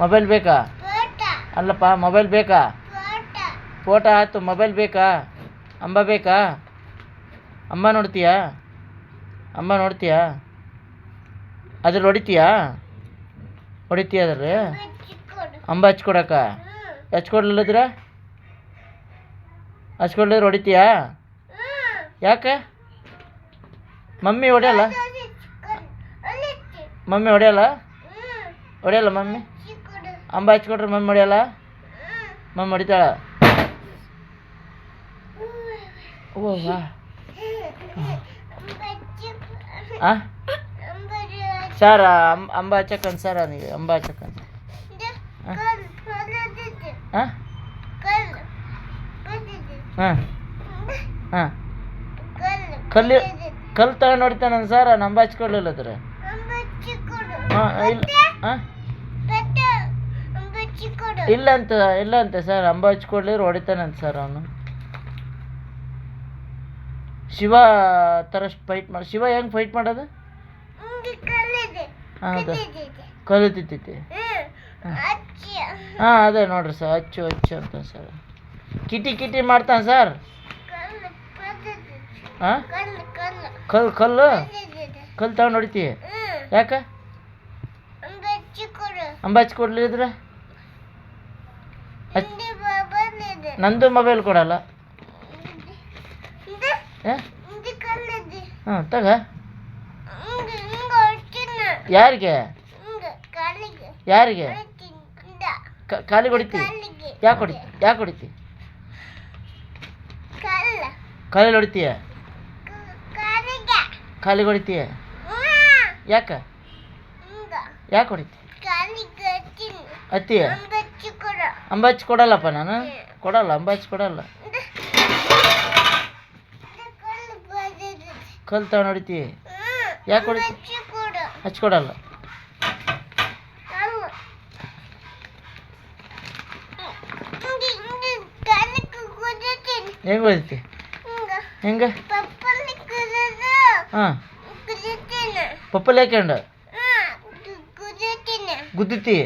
Mobile ಬೇಕಾ? ಅಲ್ಲಪ್ಪ mobile ಬೇಕಾ? ಫೋಟೋ ಆಯ್ತು ಮೊಬೈಲ್ ಬೇಕಾ? ಅಂಬ ಬೇಕಾ? ಅಮ್ಮ ನೋಡ್ತೀಯಾ? ಅಮ್ಮ ನೋಡ್ತೀಯಾ? ಅದ್ರಲ್ಲಿ ಹೊಡಿತೀಯಾ? ಹೊಡಿತೀಯ ಅದ್ರಲ್ಲಿ? ಬಚ್ಚಿಕೊಡು ಅಂಬ ಹಚ್ಕೊಡಕ ಹಚ್ಕೊಡ್ಲಿಲ್ಲದ್ರ ಹಚ್ಕೊಡ್ಲಿದ್ರೆ ಹೊಡಿತೀಯಾ? ಯಾಕೆ? ಮಮ್ಮಿ ಹೊಡೆಯಲ್ಲ? ಮಮ್ಮಿ ಹೊಡೆಯಲ್ಲ? ಹೊಡೆಯಲ್ಲ ಮಮ್ಮಿ? ಅಂಬ ಹಚ್ಕೊಟ್ರೆ ಮಮ್ಮಿ ಮಡಿಯಲ್ಲ ಮಮ್ಮಿ ಮಡಿತಾಳ ಓ ವಾ ಸರ್ ಅಂಬ ಹಚ್ಚಕ್ಕನ್ ಸರ್ ನೀವು ಅಂಬ ಹಚ್ಚಕ್ಕನ್. ಹಾಂ ಹಾಂ ಹಾಂ ಕಲ್ಲು ಕಲ್ಲಿ ತಗೊಂಡು ಹೊಡಿತಾನ ಸರ್? ನಂಬ ಹಚ್ಕೊಳ್ಳಿಲ್ಲ ಅಂಬಚ್ಚಿಕೊಡು ಹಾಂ ಇಲ್ಲ. ಹಾಂ ಅಂಬಚ್ಚಿಕೊಡು ಇಲ್ಲ ಅಂತ ಇಲ್ಲ ಅಂತೆ ಸರ್ ಅಂಬ ಹಚ್ಕೊಡ್ಲಿದ್ರೆ ಹೊಡಿತಾನಂತ ಸರ್ ಅವನು. ಶಿವ ಥರ ಫೈಟ್ ಮಾಡಿ ಶಿವ ಹೆಂಗೆ ಫೈಟ್ ಮಾಡೋದು? ಹೌದು ಕಲಿತೈತಿ ಅಚ್ಚಿ ಹಾಂ. ಅದೇ ನೋಡ್ರಿ ಸರ್ ಹಚ್ಚು ಹಚ್ಚು ಅಂತ ಸರ್. ಕಿಟಿ ಕಿಟಿ ಮಾಡ್ತಾನೆ ಸರ್? ಹಾಂ? ಕಲ್ಲು ಕಲ್ಲು. ಕಲ್ಲು ತಗೊಂಡು ಹೊಡಿತೀಯ? ಹ್ಮ್. ಯಾಕೆ? ಅಂಬಚ್ಚಿಕೊಡು ಅಂಬ ಹಚ್ಕೊಡ್ಲಿದ್ರೆ ಹಚ್- ಹಿಂದೆ ಬಂದಿದೆ ನಂದು ಮೊಬೈಲ್ ಕೊಡಲ್ಲ. ಹಿಂದೆ ಏ? ಹಿಂದೆ ಕಲ್ಲಿದೆ ಹಾಂ ತಗ. ಹಿಂಗೆ ಹಿಂಗೆ ಹೊಡ್ತೀನಿ. ಯಾರಿಗೆ? ಹಿಂಗೆ ಕಾಲಿಗೆ. ಯಾರಿಗೆ? ಹೊಡ್ತೀನಿ. ಹಿಂದ ಕ- ಕಾಲಿಗೆ ಹೊಡಿತಿ? ಕಾಲಿಗೆ. ಯಾಕೆ ಹೊಡಿತಿ ಯಾಕೆ ಹೊಡಿತಿ? ಕಲ್ಲ ಕಾಲಿಗೆ ಹೊಡಿತೀಯ? ಕ- ಕಾಲಿಗೆ. ಕಾಲಿಗೆ ಹೊಡಿತೀಯ? ಹ್ಮ್. ಯಾಕೆ? ಹಿಂಗ. ಯಾಕೆ ಹೊಡಿತಿ? ಕಾಲಿಗೆ ಹಚ್ತೀನಿ ಅತ್ತೀಯ ಅಂಬಚ್ಚಿಕೊಡು ಅಂಬ ಹಚ್ಚಿ ಕೊಡಲ್ಲಪ್ಪ ನಾನು? ಕೊಡಲ್ಲ ಅಂಬ ಹಚ್ಚಿ ಕೊಡಲ್ಲ. ಕಲ್ ತಗೊಂಡು ಹೊಡಿತಿ? ಯಾಕೆ ಹೊಡಿತಿ? ಹಚ್ಕೊಡಲ್ಲ ಹಿಂಗೆ ಕುದಿತೀನಿ ಹೆಂಗೆ? ಹಾಂ. ಪಪ್ಪಲ್ ಹಾಕ್ಯಂಡು ಹ್ಮ್. ಕು- ಕುದಿತೀನಿ ಗುದ್ದಿತಿ